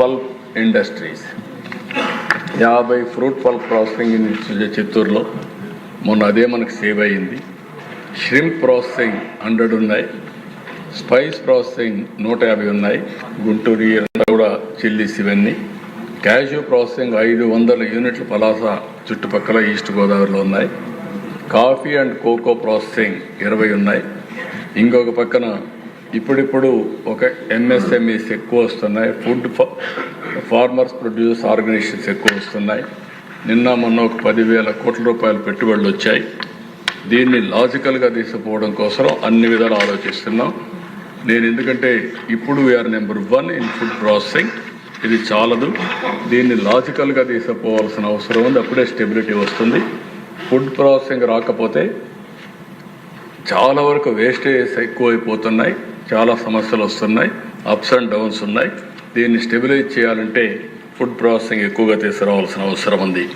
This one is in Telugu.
పల్ప్ ఇండస్ట్రీస్ యాభై ఫ్రూట్ పల్ప్ ప్రాసెసింగ్ యూనిట్స్ చిత్తూరులో మొన్న అదే మనకు సేవ్ అయ్యింది. ష్రింప్ ప్రాసెసింగ్ హండ్రెడ్ ఉన్నాయి. స్పైస్ ప్రాసెసింగ్ నూట యాభై ఉన్నాయి. గుంటూరు కూడా చిల్లీస్ ఇవన్నీ. క్యాషూ ప్రాసెసింగ్ ఐదు వందల యూనిట్లు పలాస చుట్టుపక్కల ఈస్ట్ గోదావరిలో ఉన్నాయి. కాఫీ అండ్ కోకో ప్రాసెసింగ్ ఇరవై ఉన్నాయి. ఇంకొక పక్కన ఇప్పుడిప్పుడు ఒక ఎంఎస్ఎంఈస్ ఎక్కువ వస్తున్నాయి ఫుడ్ ఫార్మర్స్ ప్రొడ్యూస్ ఆర్గనైజేషన్స్ ఎక్కువ వస్తున్నాయి. నిన్న మొన్న ఒక పదివేల కోట్ల రూపాయల పెట్టుబడులు వచ్చాయి. దీన్ని లాజికల్గా తీసుకుపోవడం కోసం అన్ని విధాలు ఆలోచిస్తున్నాం. నేను ఎందుకంటే ఇప్పుడు we're number one in food processing ఇది చాలదు. దీన్ని లాజికల్గా తీసుకుపోవాల్సిన అవసరం ఉంది. అప్పుడే స్టెబిలిటీ వస్తుంది. ఫుడ్ ప్రాసెసింగ్ రాకపోతే చాలా వరకు వేస్టేజ్ ఎక్కువైపోతున్నాయి. చాలా సమస్యలు వస్తున్నాయి అప్స్ అండ్ డౌన్స్ ఉన్నాయి. దీన్ని స్టెబిలైజ్ చేయాలంటే ఫుడ్ ప్రాసెసింగ్ ఎక్కువగా తీసుకురావాల్సిన అవసరం ఉంది.